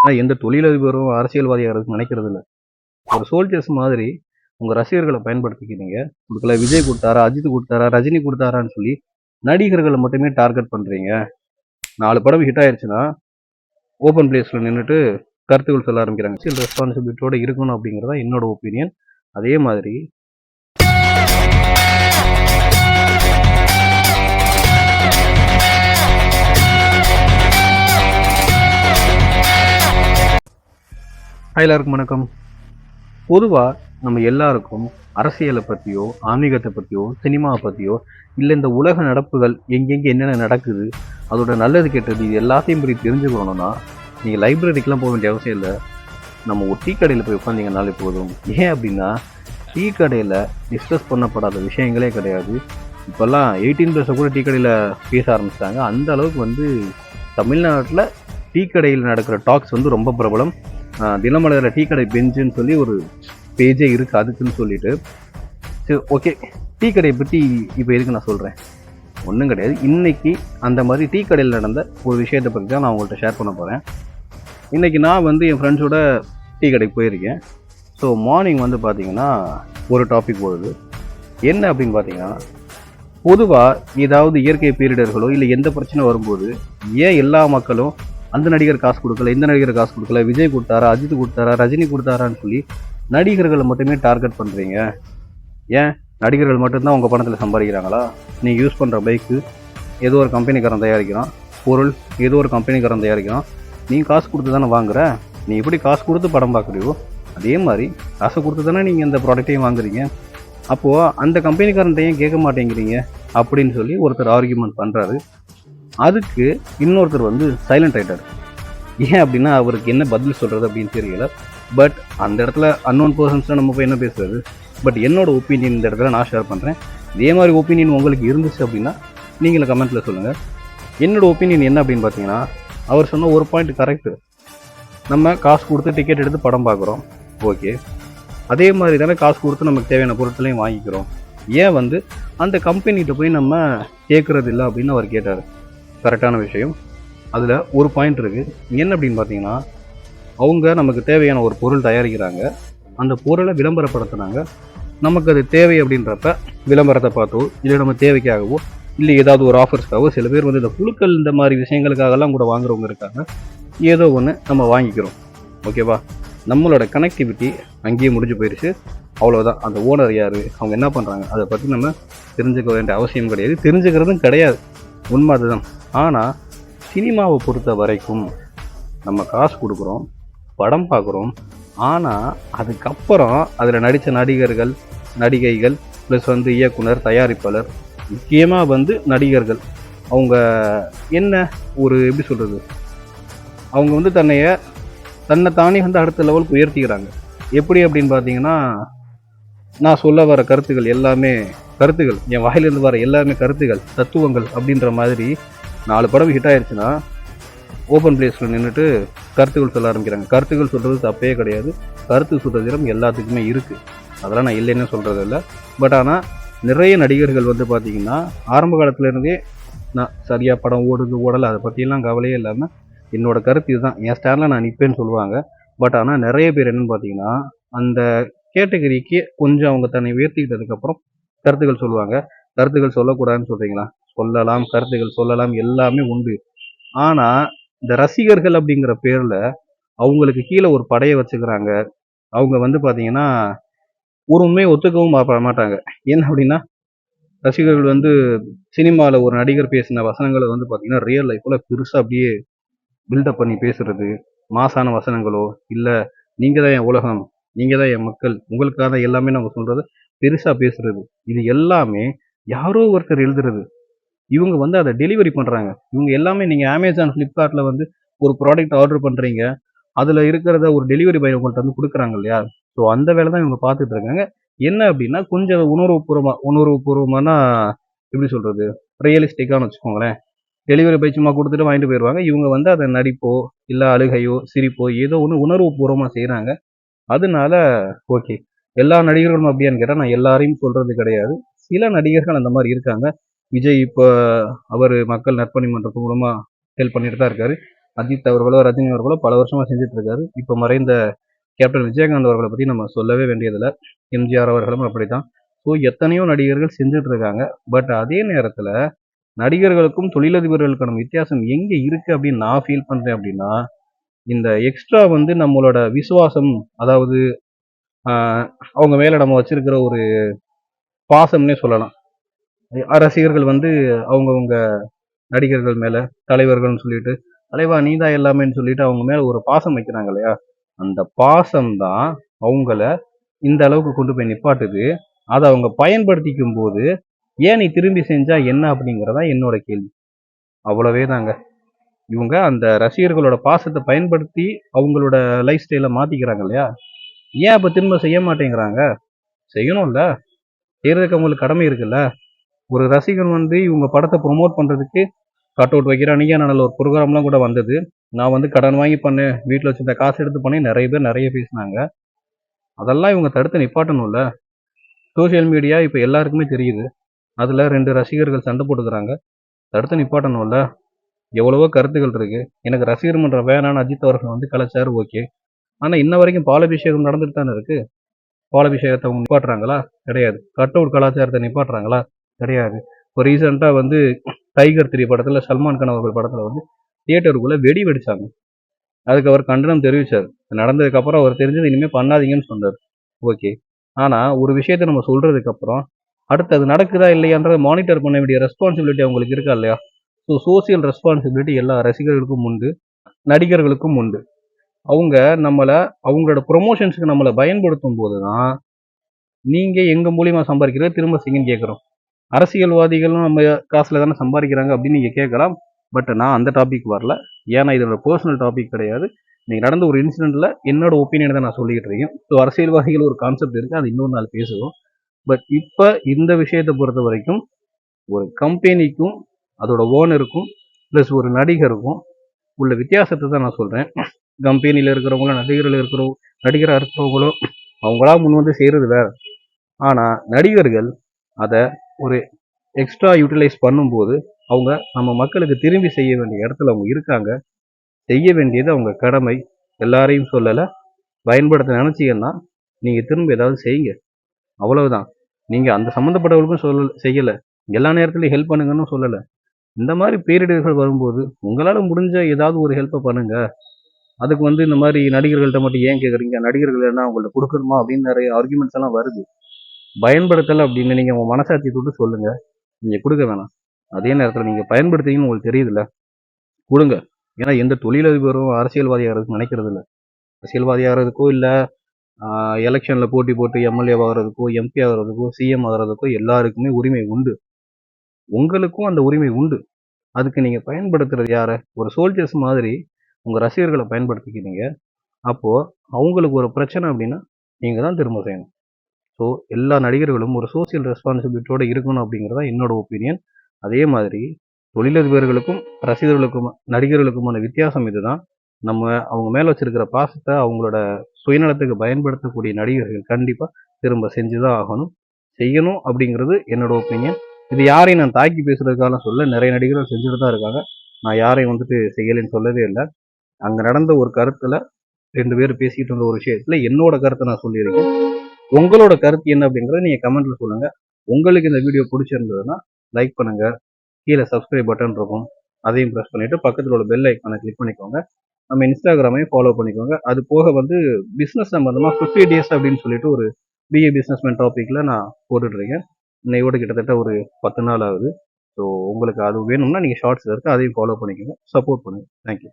ஆனால் எந்த தொழிலதிபரும் அரசியல்வாதியாக நினைக்கிறது இல்லை ஒரு சோல்ஜர்ஸ் மாதிரி உங்கள் ரசிகர்களை பயன்படுத்திக்கிறீங்க. உங்களுக்குள்ள விஜய் கொடுத்தாரா அஜித் கொடுத்தாரா ரஜினி கொடுத்தாரான்னு சொல்லி நடிகர்களை மட்டுமே டார்கெட் பண்ணுறீங்க நாலு படம் ஹிட் ஆயிடுச்சுன்னா ஓப்பன் பிளேஸில் நின்றுட்டு கருத்துக்கள் சொல்ல ஆரம்பிக்கிறாங்க. சில ரெஸ்பான்சிபிலிட்டியோட இருக்கணும் அப்படிங்கிறதா என்னோட ஒப்பீனியன் அதே மாதிரி எல்லாருக்கும் வணக்கம். பொதுவாக நம்ம எல்லாருக்கும் அரசியலை பற்றியோ ஆன்மீகத்தை பற்றியோ சினிமாவை பற்றியோ இல்லை இந்த உலக நடப்புகள் எங்கெங்கே என்னென்ன நடக்குது அதோட நல்லது கெட்டது இது எல்லாத்தையும் பற்றி தெரிஞ்சுக்கணும்னா நீங்கள் லைப்ரரிக்கெலாம் போக வேண்டிய அவசியம் இல்லை. நம்ம ஒரு டீ கடையில் போய் உட்காந்திங்கனாலே போதும். ஏன் அப்படின்னா டீ கடையில் டிஸ்கஸ் பண்ணப்படாத விஷயங்களே கிடையாது. இப்போல்லாம் எயிட்டீன் ப்ளஸை கூட டீ கடையில் பேச ஆரம்பிச்சிட்டாங்க. அந்த அளவுக்கு வந்து தமிழ்நாட்டில் டீ கடையில் நடக்கிற டாக்ஸ் வந்து ரொம்ப பிரபலம். தினமலரில் டீ கடை பெஞ்சுன்னு சொல்லி ஒரு பேஜே இருக்குது அதுக்குன்னு சொல்லிட்டு. சரி ஓகே. டீ கடையை பற்றி இப்போ எதுக்கு நான் சொல்கிறேன் ஒன்றும் கிடையாது. இன்னைக்கு அந்த மாதிரி டீ கடையில் நடந்த ஒரு விஷயத்தை பற்றி தான் நான் உங்கள்கிட்ட ஷேர் பண்ண போகிறேன் இன்றைக்கி நான் வந்து என் ஃப்ரெண்ட்ஸோட டீ கடைக்கு போயிருக்கேன். ஸோ மார்னிங் வந்து பார்த்தீங்கன்னா ஒரு டாபிக் போகுது என்ன அப்படின்னு பார்த்தீங்கன்னா பொதுவாக ஏதாவது இயற்கை பேரிடர்களோ இல்லை எந்த பிரச்சனை வரும்போது ஏன் எல்லா மக்களும் அந்த நடிகர் காசு கொடுக்கல இந்த நடிகர் காசு கொடுக்கல விஜய் கொடுத்தாரா அஜித் கொடுத்தாரா ரஜினி கொடுத்தாரான்னு சொல்லி நடிகர்களை மட்டுமே டார்கெட் பண்ணுறீங்க ஏன்? நடிகர்கள் மட்டும்தான் உங்கள் பணத்தில் சம்பாதிக்கிறாங்களா? நீங்கள் யூஸ் பண்ணுற பைக்கு ஏதோ ஒரு கம்பெனிக்காரன் தயாரிக்கிறான் பொருள் ஏதோ ஒரு கம்பெனிக்காரன் தயாரிக்கிறான். நீ காசு கொடுத்து தானே வாங்குற? நீ எப்படி காசு கொடுத்து படம் பார்க்குறியோ? அதே மாதிரி காசு கொடுத்து தானே நீங்கள் இந்த ப்ராடக்ட்டையும் வாங்குறீங்க. அப்போது அந்த கம்பெனிக்காரன்ட்டையும் கேட்க மாட்டேங்கிறீங்க? அப்படின்னு சொல்லி ஒருத்தர் ஆர்கியூமெண்ட் பண்ணுறாரு அதுக்கு இன்னொருத்தர் வந்து சைலண்ட் ஆயிட்டார் ஏன் அப்படின்னா அவருக்கு என்ன பதில் சொல்கிறது அப்படின்னு தெரியல. பட் அந்த இடத்துல அன்னோன் பர்சன்ஸ்லாம் நம்ம போய் என்ன பேசுறது? பட் என்னோட ஒப்பீனியன் இந்த இடத்துல நான் ஷேர் பண்ணுறேன் இதே மாதிரி ஒப்பீனியன் உங்களுக்கு இருந்துச்சு அப்படின்னா நீங்களும் கமெண்ட்டில் சொல்லுங்கள் என்னோட ஒப்பீனியன் என்ன அப்படின்னு பார்த்தீங்கன்னா அவர் சொன்ன ஒரு பாயிண்ட் கரெக்டு நம்ம காசு கொடுத்து டிக்கெட் எடுத்து படம் பார்க்குறோம். ஓகே அதே மாதிரி தானே காசு கொடுத்து நமக்கு தேவையான பொருட்களையும் வாங்கிக்கிறோம். ஏன் வந்து அந்த கம்பெனிகிட்ட போய் நம்ம கேட்குறது இல்லை அப்படின்னு அவர் கேட்டார். கரெக்டான விஷயம். அதில் ஒரு பாயிண்ட் இருக்குது என்ன அப்படின்னு பார்த்தீங்கன்னா அவங்க நமக்கு தேவையான ஒரு பொருள் தயாரிக்கிறாங்க. அந்த பொருளை விளம்பரப்படுத்துனாங்க. நமக்கு அது தேவை அப்படின்றப்ப விளம்பரத்தை பார்த்தோ இல்லை நம்ம தேவைக்காகவோ இல்லை ஏதாவது ஒரு ஆஃபர்ஸ்க்காகவோ சில பேர் வந்து இந்த குழுக்கள் இந்த மாதிரி விஷயங்களுக்காகலாம் கூட வாங்குறவங்க இருக்காங்க. ஏதோ ஒன்று நம்ம வாங்கிக்கிறோம். ஓகேவா நம்மளோட கனெக்டிவிட்டி அங்கேயே முடிஞ்சு போயிடுச்சு அவ்வளோதான் அந்த ஓனர் யார்? அவங்க என்ன பண்ணுறாங்க அதை பற்றி நம்ம தெரிஞ்சுக்க வேண்டிய அவசியம் கிடையாது. தெரிஞ்சுக்கிறதும் கிடையாது. உண்மை அதுதான். ஆனால் சினிமாவை பொறுத்த வரைக்கும் நம்ம காசு கொடுக்குறோம் படம் பார்க்குறோம். ஆனால் அதுக்கப்புறம் அதில் நடித்த நடிகர்கள் நடிகைகள் ப்ளஸ் வந்து இயக்குனர் தயாரிப்பாளர் முக்கியமாக வந்து நடிகர்கள். அவங்க என்ன ஒரு எப்படி சொல்கிறது அவங்க வந்து தன்னைய தன்னை தானே வந்து அடுத்த லெவலுக்கு உயர்த்திக்கிறாங்க. எப்படி அப்படின்னு பார்த்தீங்கன்னா நான் சொல்ல வர கருத்துக்கள் எல்லாமே கருத்துகள் என் வாயிலிருந்து வர எல்லாமே கருத்துகள் தத்துவங்கள் அப்படின்ற மாதிரி நாலு படம் ஹிட் ஆயிடுச்சுன்னா ஓப்பன் பிளேஸில் நின்றுட்டு கருத்துக்கள் சொல்ல ஆரம்பிக்கிறாங்க. கருத்துக்கள் சொல்கிறது தப்பே கிடையாது. கருத்து சுதந்திரம் எல்லாத்துக்குமே இருக்குது அதெல்லாம் நான் இல்லைன்னு சொல்கிறது இல்லை. பட் ஆனால் நிறைய நடிகர்கள் வந்து பார்த்திங்கன்னா ஆரம்ப காலத்துலேருந்தே நான் சரியாக படம் ஓடுது ஓடலை அதை பற்றியெல்லாம் கவலையே இல்லாமல் என்னோடய கருத்து இதுதான். என் ஸ்டாண்டில் நான் நிற்பேன்னு சொல்லுவாங்க. பட் ஆனால் நிறைய பேர் என்னன்னு பார்த்தீங்கன்னா அந்த கேட்டகரிக்கு கொஞ்சம் அவங்க தன்னை உயர்த்திக்கிட்டதுக்கப்புறம் கருத்துக்கள் சொல்லுவாங்க. கருத்துக்கள் சொல்லக்கூடாதுன்னு சொல்கிறீங்களா சொல்லலாம் கருத்துகள் சொல்லலாம் எல்லாமே உண்டு. ஆனால் இந்த ரசிகர்கள் அப்படிங்கிற பேரில் அவங்களுக்கு கீழே ஒரு படையை வச்சுக்கிறாங்க. அவங்க வந்து பார்த்தீங்கன்னா ஒரு உண்மையை ஒத்துக்கவும் பார்க்க மாட்டாங்க. என்ன அப்படின்னா ரசிகர்கள் வந்து சினிமாவில் ஒரு நடிகர் பேசின வசனங்களை வந்து பார்த்தீங்கன்னா ரியல் லைஃப்பில் பெருசாக அப்படியே பில்டப் பண்ணி பேசுறது மாசான வசனங்களோ இல்லை நீங்கள் தான் என் உலகம் நீங்கள் தான் என் மக்கள் உங்களுக்காக தான் எல்லாமே நம்ம சொல்கிறது பெருசாக பேசுறது. இது எல்லாமே யாரோ ஒருத்தர் எழுதுறது. இவங்க வந்து அதை டெலிவரி பண்ணுறாங்க இவங்க எல்லாமே நீங்கள் அமேசான் ஃப்ளிப்கார்ட்டில் வந்து ஒரு ப்ராடக்ட் ஆர்டர் பண்ணுறீங்க அதில் இருக்கிறத ஒரு டெலிவரி பாய் உங்கள்கிட்ட வந்து கொடுக்குறாங்க இல்லையா? ஸோ அந்த வேலை தான் இவங்க பார்த்துட்டு இருக்காங்க. என்ன அப்படின்னா கொஞ்சம் உணர்வுபூர்வமாக உணர்வுபூர்வமானா எப்படி சொல்கிறது ரியலிஸ்டிக்கானு வச்சுக்கோங்களேன். டெலிவரி பாய் சும்மா கொடுத்துட்டு வாங்கிட்டு போயிடுவாங்க இவங்க வந்து அதை நடிப்போ இல்லை அழுகையோ சிரிப்போ ஏதோ ஒன்று உணர்வுபூர்வமாக செய்கிறாங்க அதனால ஓகே எல்லா நடிகர்களும் அப்படியான்னு கேட்டால் நான் எல்லாரையும் சொல்கிறது கிடையாது. சில நடிகர்கள் அந்த மாதிரி இருக்காங்க. விஜய் இப்போ அவர் மக்கள் நற்பணி மன்றத்து மூலமாக ஹெல்ப் பண்ணிட்டு தான் இருக்காரு. அஜித் அவர்களோ ரஜினி அவர்களோ பல வருஷமாக செஞ்சுட்டு இருக்காரு. இப்போ மறைந்த கேப்டன் விஜயகாந்த் அவர்களை பற்றி நம்ம சொல்லவே வேண்டியதில்லை. எம்ஜிஆர் அவர்களும் அப்படி தான் ஸோ எத்தனையோ நடிகர்கள் செஞ்சுட்டு இருக்காங்க. பட் அதே நேரத்தில் நடிகர்களுக்கும் தொழிலதிபர்களுக்கான வித்தியாசம் எங்கே இருக்குது அப்படின்னு நான் ஃபீல் பண்ணுறேன் அப்படின்னா இந்த எக்ஸ்ட்ரா வந்து நம்மளோட விசுவாசம் அதாவது அவங்க மேலே நம்ம வச்சிருக்கிற ஒரு பாசம்னே சொல்லலாம். ரசிகர்கள் வந்து அவங்கவுங்க நடிகர்கள் மேல தலைவர்கள்னு சொல்லிட்டு தலைவா நீதா எல்லாமேன்னு சொல்லிட்டு அவங்க மேல ஒரு பாசம் வைக்கிறாங்க இல்லையா? அந்த பாசம் தான் அவங்கள இந்த அளவுக்கு கொண்டு போய் நிப்பாட்டுது. அதை அவங்க பயன்படுத்திக்கும் போது ஏன் நீ திரும்பி செஞ்சா என்ன அப்படிங்கிறதா என்னோட கேள்வி. அவ்வளவே தாங்க. இவங்க அந்த ரசிகர்களோட பாசத்தை பயன்படுத்தி அவங்களோட லைஃப் ஸ்டைலை மாத்திக்கிறாங்க இல்லையா? ஏன் அப்ப திரும்ப செய்ய மாட்டேங்கிறாங்க? செய்யணும்ல. செய்யறதுக்கு அவங்களுக்கு கடமை இருக்குல்ல. ஒரு ரசிகன் வந்து இவங்க படத்தை ப்ரொமோட் பண்ணுறதுக்கு கட் அவுட் வைக்கிற அன்னைக்கு நல்ல ஒரு ப்ரோக்ராம்லாம் கூட வந்தது. நான் வந்து கடன் வாங்கி பண்ணேன் வீட்டில் வச்சிருந்த காசு எடுத்து பண்ணி நிறைய பேர் நிறைய பேசினாங்க. அதெல்லாம் இவங்க தடுத்து நிப்பாட்டணும்ல. சோஷியல் மீடியா இப்போ எல்லாருக்குமே தெரியுது. அதில் ரெண்டு ரசிகர்கள் சண்டை போட்டுக்கிறாங்க. தடுத்து நிப்பாட்டணும்ல. எவ்வளவோ கருத்துக்கள் இருக்குது எனக்கு ரசிகர் மன்றம் வேணான்னு அஜித் அவர்கள் வந்து கலைச்சார் ஓகே. ஆனால் இன்ன வரைக்கும் பாலபிஷேகம் நடந்துட்டு தானே இருக்குது பாலபிஷேகத்தை அவங்க நிப்பாட்டுறாங்களா? கிடையாது. கட் அவுட் கலாச்சாரத்தை நிப்பாட்டுறாங்களா? கிடையாது. இப்போ ரீசெண்டாக வந்து டைகர் த்ரீ படத்தில் சல்மான் கான் அவர்கள் படத்தில் வந்து தியேட்டருக்குள்ளே வெடி வெடிச்சாங்க. அதுக்கு அவர் கண்டனம் தெரிவிச்சார். நடந்ததுக்கப்புறம் அவர் தெரிஞ்சது இனிமேல் பண்ணாதீங்கன்னு சொன்னார். ஓகே. ஆனால் ஒரு விஷயத்தை நம்ம சொல்கிறதுக்கப்புறம் அடுத்து அது நடக்குதா இல்லையான்றதை மானிட்டர் பண்ண வேண்டிய ரெஸ்பான்சிபிலிட்டி அவங்களுக்கு இருக்கா இல்லையா? ஸோ சோசியல் ரெஸ்பான்சிபிலிட்டி எல்லா ரசிகர்களுக்கும் உண்டு நடிகர்களுக்கும் உண்டு. அவங்க நம்மளை அவங்களோட ப்ரொமோஷன்ஸுக்கு நம்மளை பயன்படுத்தும் போது தான் நீங்கள் எங்கள் மூலியமாக சம்பாதிக்கிறத திரும்ப செய்யுன்னு கேட்குறோம் அரசியல்வாதிகளும் நம்ம காசில் தானே சம்பாதிக்கிறாங்க அப்படின்னு நீங்கள் கேட்கலாம். பட் நான் அந்த டாபிக் வரல. ஏன்னா இதோட பர்சனல் டாபிக் கிடையாது. நீங்கள் நடந்த ஒரு இன்சிடெண்ட்டில் என்னோட ஒப்பீனியன் தான் நான் சொல்லிக்கிட்டு இருக்கேன். ஸோ அரசியல்வாதிகள் ஒரு கான்செப்ட் இருக்குது அது இன்னொரு நாள் பேசுவோம். பட் இப்போ இந்த விஷயத்தை பொறுத்த வரைக்கும் ஒரு கம்பெனிக்கும் அதோட ஓனருக்கும் ப்ளஸ் ஒரு நடிகருக்கும் உள்ள வித்தியாசத்தை தான் நான் சொல்கிறேன் கம்பெனியில் இருக்கிறவங்களோ நடிகர்கள் இருக்கிறவங்க நடிகராக இருக்கிறவங்களும் அவங்களா முன் வந்து செய்கிறது வேற. ஆனால் நடிகர்கள் அதை ஒரு எக்ஸ்ட்ரா யூட்டிலைஸ் பண்ணும்போது அவங்க நம்ம மக்களுக்கு திரும்பி செய்ய வேண்டிய இடத்துல அவங்க இருக்காங்க. செய்ய வேண்டியது அவங்க கடமை. எல்லாரையும் சொல்லலை. பயன்படுத்த நினச்சிங்கன்னா நீங்கள் திரும்ப ஏதாவது செய்யுங்க. அவ்வளவுதான். நீங்கள் அந்த சம்மந்தப்பட்டவர்களுக்கும் சொல்ல செய்யலை. எல்லா நேரத்துலையும் ஹெல்ப் பண்ணுங்கன்னு சொல்லலை. இந்த மாதிரி பேரிடர்கள் வரும்போது உங்களால் முடிஞ்ச ஏதாவது ஒரு ஹெல்ப்பை பண்ணுங்க. அதுக்கு வந்து இந்த மாதிரி நடிகர்கள்ட்ட மட்டும் ஏன் கேட்குறீங்க நடிகர்கள் என்ன அவங்கள்ட்ட கொடுக்கணுமா? அப்படின்னு நிறைய ஆர்குமெண்ட்ஸ் எல்லாம் வருது. பயன்படுத்தலை அப்படின்னு நீங்கள் உங்கள் மனசாட்சி தொட்டு சொல்லுங்கள் நீங்கள் கொடுக்க வேணாம். அதே நேரத்தில் நீங்கள் பயன்படுத்திங்கன்னு உங்களுக்கு தெரியுதுல்ல. கொடுங்க. ஏன்னா எந்த தொழிலதிபரும் அரசியல்வாதியாகிறதுக்கு நினைக்கிறது இல்லை அரசியல்வாதியாகிறதுக்கோ இல்லை எலெக்ஷனில் போட்டி போட்டு எம்எல்ஏ ஆகிறதுக்கோ எம்பி ஆகிறதுக்கோ சிஎம் ஆகிறதுக்கோ எல்லாருக்குமே உரிமை உண்டு. உங்களுக்கும் அந்த உரிமை உண்டு. அதுக்கு நீங்கள் பயன்படுத்துறது யாரை? ஒரு சோல்ஜர்ஸ் மாதிரி உங்கள் ரசிகர்களை பயன்படுத்திக்கிறீங்க. அப்போது அவங்களுக்கு ஒரு பிரச்சனை அப்படின்னா நீங்கள் தான் திரும்ப செய்யணும். ஸோ எல்லா நடிகர்களும் ஒரு சோசியல் ரெஸ்பான்சிபிலிட்டியோடு இருக்கணும் அப்படிங்கிறதா என்னோட ஒப்பீனியன் அதே மாதிரி தொழிலதிபர்களுக்கும் ரசிகர்களுக்கும் நடிகர்களுக்குமான வித்தியாசம் இதுதான். நம்ம அவங்க மேலே வச்சிருக்கிற பாசத்தை அவங்களோட சுயநலத்துக்கு பயன்படுத்தக்கூடிய நடிகர்கள் கண்டிப்பாக திரும்ப செஞ்சு தான் ஆகணும். செய்யணும் அப்படிங்கிறது என்னோட ஒப்பீனியன் இது யாரையும் நான் தாக்கி பேசுறதுக்காக சொல்ல நிறைய நடிகர்கள் செஞ்சுட்டு தான் இருக்காங்க. நான் யாரையும் வந்துட்டு செய்யலைன்னு சொல்லவே இல்லை. அங்கே நடந்த ஒரு கருத்தில் ரெண்டு பேர் பேசிக்கிட்டு இருந்த ஒரு விஷயத்தில் என்னோட கருத்தை நான் சொல்லியிருக்கேன். உங்களோட கருத்து என்ன அப்படிங்கிறத நீங்கள் கமெண்ட்ல சொல்லுங்க. உங்களுக்கு இந்த வீடியோ பிடிச்சிருந்ததுன்னா லைக் பண்ணுங்க. கீழே சப்ஸ்கிரைப் பட்டன் இருக்கும். அதையும் ப்ரெஸ் பண்ணிட்டு பக்கத்தில் உள்ள பெல் ஐக்கானை கிளிக் பண்ணிக்கோங்க. நம்ம இன்ஸ்டாகிராமையும் ஃபாலோ பண்ணிக்கோங்க. அது போக வந்து பிஸ்னஸ் சம்மந்தமாக ஃபிஃப்டி டேஸ் அப்படின்னு சொல்லிட்டு ஒரு பிஏ பிஸ்னஸ்மேன் டாப்பிக்கில் நான் போட்டுட்ருக்கேன் இன்னையோட கிட்டத்தட்ட ஒரு பத்து நாள் ஆகுது. ஸோ உங்களுக்கு அது வேணும்னா நீங்கள் ஷார்ட்ஸில் இருக்குது அதையும் ஃபாலோ பண்ணிக்கோங்க. சப்போர்ட் பண்ணுங்கள் தேங்க்யூ